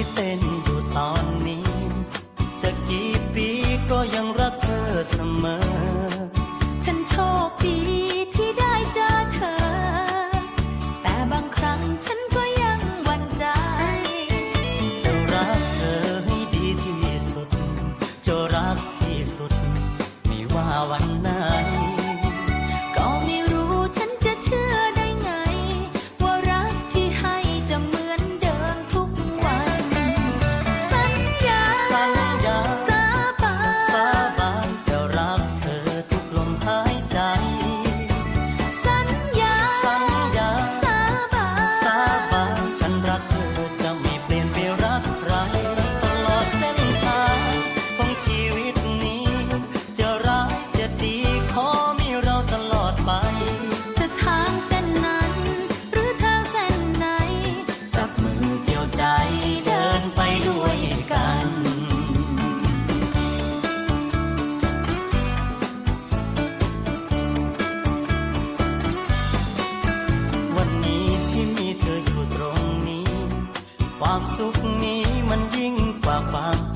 ที่เต้นอยู่ตอนนี้ จะกี่ปีก็ยังรักเธอเสมอ ฉันโชคดีที่ได้เจอเธอ แต่บางครั้งฉันก็ยังหวั่นใจ จะรักเธอให้ดีที่สุด จะรักที่สุด ไม่ว่าวันไหน ความสุขนี้มันยิ่งกว่าความ